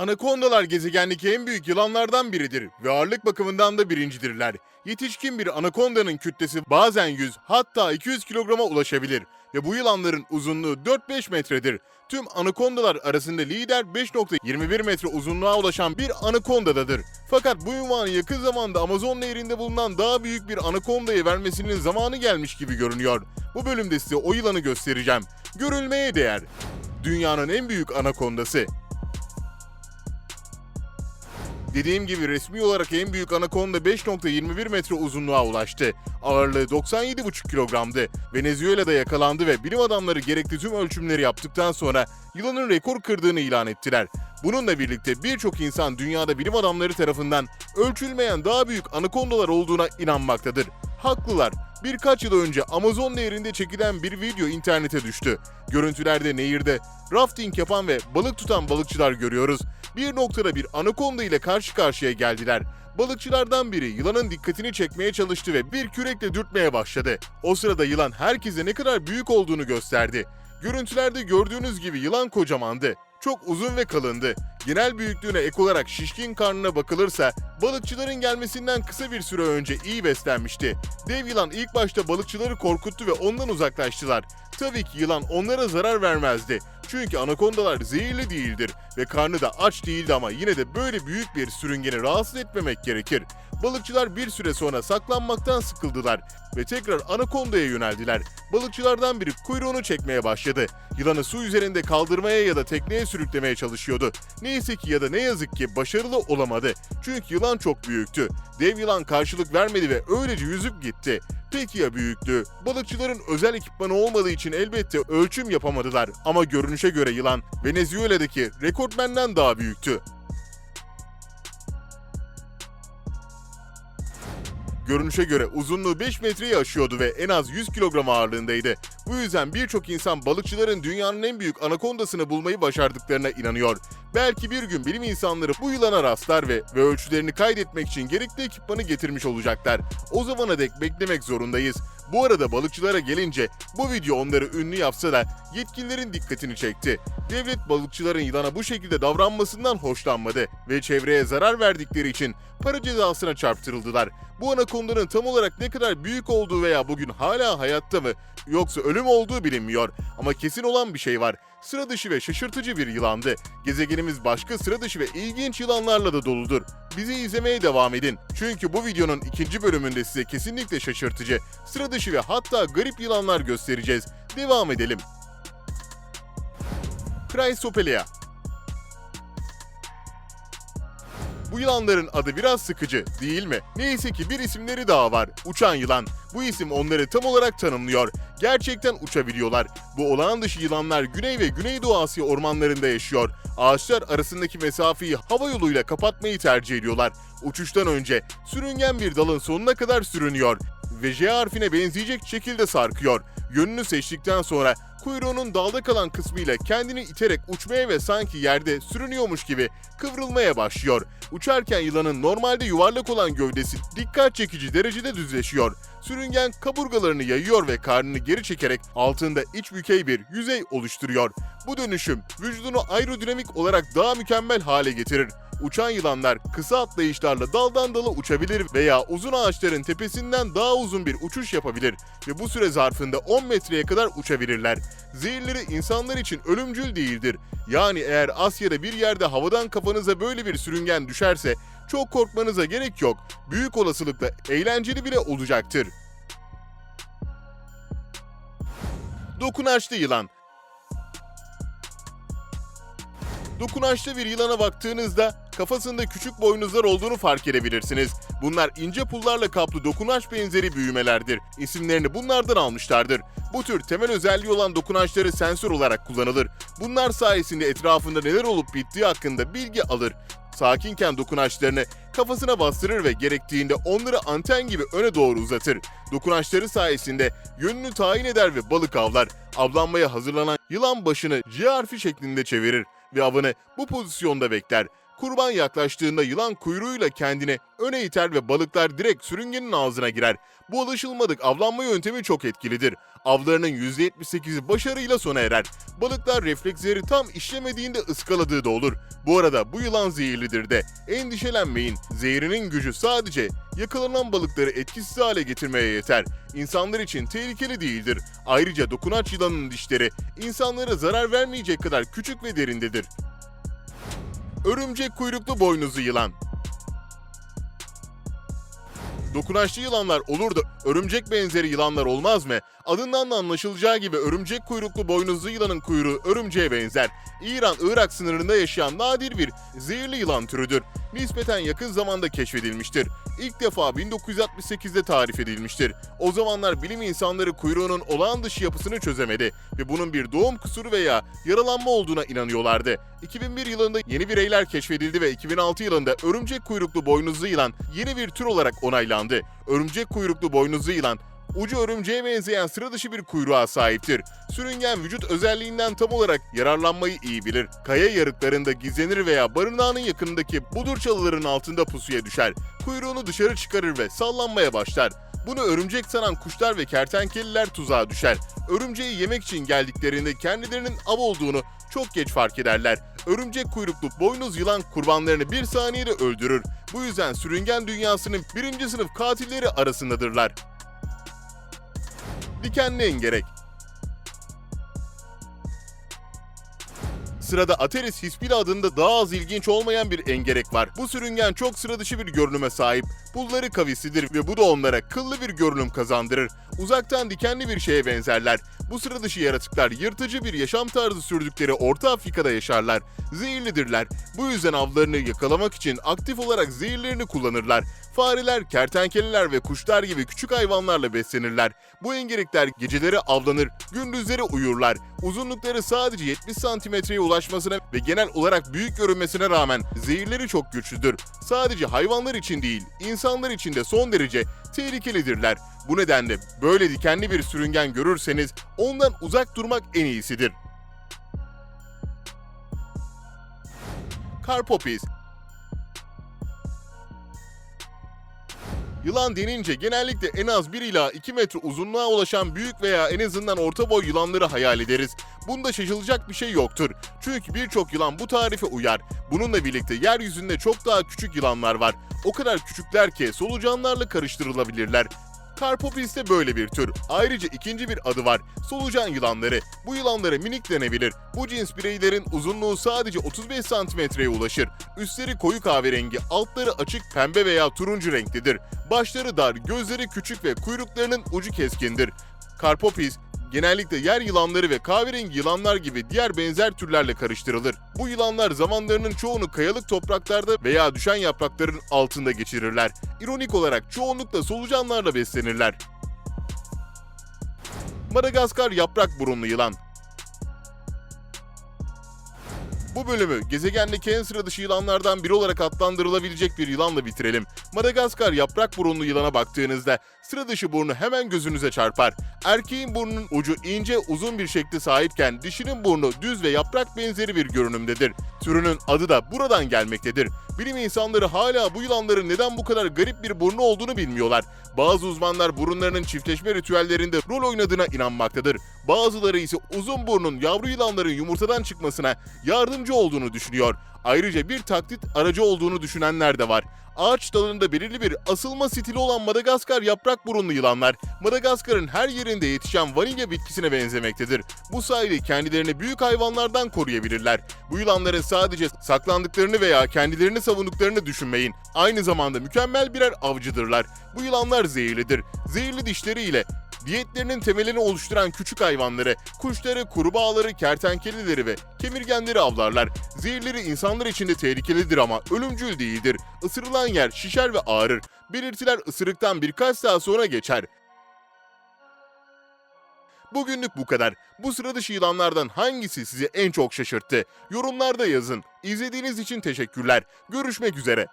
Anakondalar gezegendeki en büyük yılanlardan biridir ve ağırlık bakımından da birincidirler. Yetişkin bir anakondanın kütlesi bazen 100 hatta 200 kilograma ulaşabilir ve bu yılanların uzunluğu 4-5 metredir. Tüm anakondalar arasında lider 5.21 metre uzunluğa ulaşan bir anakondadadır. Fakat bu ünvanı yakın zamanda Amazon nehrinde bulunan daha büyük bir anakondaya vermesinin zamanı gelmiş gibi görünüyor. Bu bölümde size o yılanı göstereceğim. Görülmeye değer. Dünyanın en büyük anakondası. Dediğim gibi resmi olarak en büyük anakonda 5.21 metre uzunluğa ulaştı. Ağırlığı 97,5 kilogramdı. Venezuela'da yakalandı ve bilim adamları gerekli tüm ölçümleri yaptıktan sonra yılanın rekor kırdığını ilan ettiler. Bununla birlikte birçok insan dünyada bilim adamları tarafından ölçülmeyen daha büyük anakondalar olduğuna inanmaktadır. Haklılar. Birkaç yıl önce Amazon Nehri'nde çekilen bir video internete düştü. Görüntülerde nehirde rafting yapan ve balık tutan balıkçılar görüyoruz. Bir noktada bir anakonda ile karşı karşıya geldiler. Balıkçılardan biri yılanın dikkatini çekmeye çalıştı ve bir kürekle dürtmeye başladı. O sırada yılan herkese ne kadar büyük olduğunu gösterdi. Görüntülerde gördüğünüz gibi yılan kocamandı. Çok uzun ve kalındı. Genel büyüklüğüne ek olarak şişkin karnına bakılırsa balıkçıların gelmesinden kısa bir süre önce iyi beslenmişti. Dev yılan ilk başta balıkçıları korkuttu ve ondan uzaklaştılar. Tabii ki yılan onlara zarar vermezdi. Çünkü anakondalar zehirli değildir ve karnı da aç değildi ama yine de böyle büyük bir sürüngeni rahatsız etmemek gerekir. Balıkçılar bir süre sonra saklanmaktan sıkıldılar ve tekrar anakondaya yöneldiler. Balıkçılardan biri kuyruğunu çekmeye başladı. Yılanı su üzerinde kaldırmaya ya da tekneye sürüklemeye çalışıyordu. Neyse ki ya da ne yazık ki başarılı olamadı. Çünkü yılan çok büyüktü. Dev yılan karşılık vermedi ve öylece yüzüp gitti. Peki ya büyüklüğü? Balıkçıların özel ekipmanı olmadığı için elbette ölçüm yapamadılar ama görünüşe göre yılan Venezuela'daki rekortmenden daha büyüktü. Görünüşe göre uzunluğu 5 metreyi aşıyordu ve en az 100 kilogram ağırlığındaydı. Bu yüzden birçok insan balıkçıların dünyanın en büyük anakondasını bulmayı başardıklarına inanıyor. Belki bir gün bilim insanları bu yılana rastlar ve, ve ölçülerini kaydetmek için gerekli ekipmanı getirmiş olacaklar. O zamana dek beklemek zorundayız. Bu arada balıkçılara gelince bu video onları ünlü yapsa da yetkililerin dikkatini çekti. Devlet balıkçıların yılana bu şekilde davranmasından hoşlanmadı ve çevreye zarar verdikleri için para cezasına çarptırıldılar. Bu anakondanın tam olarak ne kadar büyük olduğu veya bugün hala hayatta mı yoksa ölüm olduğu bilinmiyor. Ama kesin olan bir şey var. Sıra dışı ve şaşırtıcı bir yılandı. Gezegenimiz başka sıra dışı ve ilginç yılanlarla da doludur. Bizi izlemeye devam edin. Çünkü bu videonun ikinci bölümünde size kesinlikle şaşırtıcı, sıra dışı ve hatta garip yılanlar göstereceğiz. Devam edelim. Chrysopelea Bu yılanların adı biraz sıkıcı değil mi? Neyse ki bir isimleri daha var. Uçan yılan. Bu isim onları tam olarak tanımlıyor. Gerçekten uçabiliyorlar. Bu olağan dışı yılanlar Güney ve Güneydoğu Asya ormanlarında yaşıyor. Ağaçlar arasındaki mesafeyi hava yoluyla kapatmayı tercih ediyorlar. Uçuştan önce sürüngen bir dalın sonuna kadar sürünüyor ve J harfine benzeyecek şekilde sarkıyor. Yönünü seçtikten sonra kuyruğunun dalda kalan kısmıyla kendini iterek uçmaya ve sanki yerde sürünüyormuş gibi kıvrılmaya başlıyor. Uçarken yılanın normalde yuvarlak olan gövdesi dikkat çekici derecede düzleşiyor. Sürüngen kaburgalarını yayıyor ve karnını geri çekerek altında iç bükey bir yüzey oluşturuyor. Bu dönüşüm vücudunu aerodinamik olarak daha mükemmel hale getirir. Uçan yılanlar kısa atlayışlarla daldan dala uçabilir veya uzun ağaçların tepesinden daha uzun bir uçuş yapabilir ve bu süre zarfında 10 metreye kadar uçabilirler. Zehirleri insanlar için ölümcül değildir. Yani eğer Asya'da bir yerde havadan kafanıza böyle bir sürüngen düşerse çok korkmanıza gerek yok. Büyük olasılıkla eğlenceli bile olacaktır. Dokunaçlı yılan Dokunaçlı bir yılana baktığınızda kafasında küçük boynuzlar olduğunu fark edebilirsiniz. Bunlar ince pullarla kaplı dokunaç benzeri büyümelerdir. İsimlerini bunlardan almışlardır. Bu tür temel özelliği olan dokunaçları sensör olarak kullanılır. Bunlar sayesinde etrafında neler olup bittiği hakkında bilgi alır. Sakinken dokunaçlarını kafasına bastırır ve gerektiğinde onları anten gibi öne doğru uzatır. Dokunaçları sayesinde yönünü tayin eder ve balık avlar. Avlanmaya hazırlanan yılan başını C harfi şeklinde çevirir ve avını bu pozisyonda bekler. Kurban yaklaştığında yılan kuyruğuyla kendini öne iter ve balıklar direkt sürüngenin ağzına girer. Bu alışılmadık avlanma yöntemi çok etkilidir. Avlarının %78'i başarıyla sona erer. Balıklar refleksleri tam işlemediğinde ıskaladığı da olur. Bu arada bu yılan zehirlidir de. Endişelenmeyin. Zehrinin gücü sadece yakalanan balıkları etkisiz hale getirmeye yeter. İnsanlar için tehlikeli değildir. Ayrıca dokunaç yılanın dişleri insanlara zarar vermeyecek kadar küçük ve derindedir. Örümcek kuyruklu boynuzlu yılan Dokunaçlı yılanlar olur da örümcek benzeri yılanlar olmaz mı? Adından da anlaşılacağı gibi örümcek kuyruklu boynuzlu yılanın kuyruğu örümceğe benzer. İran-Irak sınırında yaşayan nadir bir zehirli yılan türüdür. Nispeten yakın zamanda keşfedilmiştir. İlk defa 1968'de tarif edilmiştir. O zamanlar bilim insanları kuyruğunun olağan dışı yapısını çözemedi ve bunun bir doğum kusuru veya yaralanma olduğuna inanıyorlardı. 2001 yılında yeni bireyler keşfedildi ve 2006 yılında örümcek kuyruklu boynuzlu yılan yeni bir tür olarak onaylandı. Örümcek kuyruklu boynuzlu yılan ucu örümceğe benzeyen sıra dışı bir kuyruğa sahiptir. Sürüngen vücut özelliğinden tam olarak yararlanmayı iyi bilir. Kaya yarıklarında gizlenir veya barınağının yakınındaki budur çalıların altında pusuya düşer. Kuyruğunu dışarı çıkarır ve sallanmaya başlar. Bunu örümcek sanan kuşlar ve kertenkeleler tuzağa düşer. Örümceği yemek için geldiklerinde kendilerinin av olduğunu çok geç fark ederler. Örümcek kuyruklu boynuz yılan kurbanlarını bir saniyede öldürür. Bu yüzden sürüngen dünyasının birinci sınıf katilleri arasındadırlar. Dikenli engerek Sırada Ateris hispila adında daha az ilginç olmayan bir engerek var. Bu sürüngen çok sıra dışı bir görünüme sahip. Pulları kavisidir ve bu da onlara kıllı bir görünüm kazandırır. Uzaktan dikenli bir şeye benzerler. Bu sıra dışı yaratıklar yırtıcı bir yaşam tarzı sürdükleri Orta Afrika'da yaşarlar. Zehirlidirler. Bu yüzden avlarını yakalamak için aktif olarak zehirlerini kullanırlar. Fareler, kertenkeleler ve kuşlar gibi küçük hayvanlarla beslenirler. Bu engerekler geceleri avlanır, gündüzleri uyurlar. Uzunlukları sadece 70 santimetreye ulaşmasına ve genel olarak büyük görünmesine rağmen zehirleri çok güçlüdür. Sadece hayvanlar için değil, insanlar için de son derece tehlikelidirler. Bu nedenle böyle dikenli bir sürüngen görürseniz ondan uzak durmak en iyisidir. Karpopis Yılan denince genellikle en az 1 ila 2 metre uzunluğa ulaşan büyük veya en azından orta boy yılanları hayal ederiz. Bunda şaşılacak bir şey yoktur. Çünkü birçok yılan bu tarife uyar. Bununla birlikte yeryüzünde çok daha küçük yılanlar var. O kadar küçükler ki solucanlarla karıştırılabilirler. Karpopis de böyle bir tür. Ayrıca ikinci bir adı var. Solucan yılanları. Bu yılanlara minik denebilir. Bu cins bireylerin uzunluğu sadece 35 santimetreye ulaşır. Üstleri koyu kahverengi, altları açık pembe veya turuncu renklidir. Başları dar, gözleri küçük ve kuyruklarının ucu keskindir. Karpopis genellikle yer yılanları ve kahverengi yılanlar gibi diğer benzer türlerle karıştırılır. Bu yılanlar zamanlarının çoğunu kayalık topraklarda veya düşen yaprakların altında geçirirler. İronik olarak çoğunlukla solucanlarla beslenirler. Madagaskar yaprak burunlu yılan bu bölümü gezegendeki en sıra dışı yılanlardan biri olarak adlandırılabilecek bir yılanla bitirelim. Madagaskar yaprak burunlu yılana baktığınızda sıra dışı burnu hemen gözünüze çarpar. Erkeğin burnunun ucu ince uzun bir şekli sahipken dişinin burnu düz ve yaprak benzeri bir görünümdedir. Türünün adı da buradan gelmektedir. Bilim insanları hala bu yılanların neden bu kadar garip bir burnu olduğunu bilmiyorlar. Bazı uzmanlar burunlarının çiftleşme ritüellerinde rol oynadığına inanmaktadır. Bazıları ise uzun burnun yavru yılanların yumurtadan çıkmasına yardımcı olduğunu düşünüyor. Ayrıca bir taklit aracı olduğunu düşünenler de var. Ağaç dalında belirli bir asılma stili olan Madagaskar yaprak burunlu yılanlar, Madagaskar'ın her yerinde yetişen vanilya bitkisine benzemektedir. Bu sayede kendilerini büyük hayvanlardan koruyabilirler. Bu yılanların sadece saklandıklarını veya kendilerini savunduklarını düşünmeyin. Aynı zamanda mükemmel birer avcıdırlar. Bu yılanlar zehirlidir. Zehirli dişleriyle Diyetlerinin temelini oluşturan küçük hayvanları, kuşları, kurbağaları, kertenkeleleri ve kemirgenleri avlarlar. Zehirleri insanlar için de tehlikelidir ama ölümcül değildir. Isırılan yer şişer ve ağrır. Belirtiler ısırıktan birkaç saat sonra geçer. Bugünlük bu kadar. Bu sıra dışı yılanlardan hangisi sizi en çok şaşırttı? Yorumlarda yazın. İzlediğiniz için teşekkürler. Görüşmek üzere.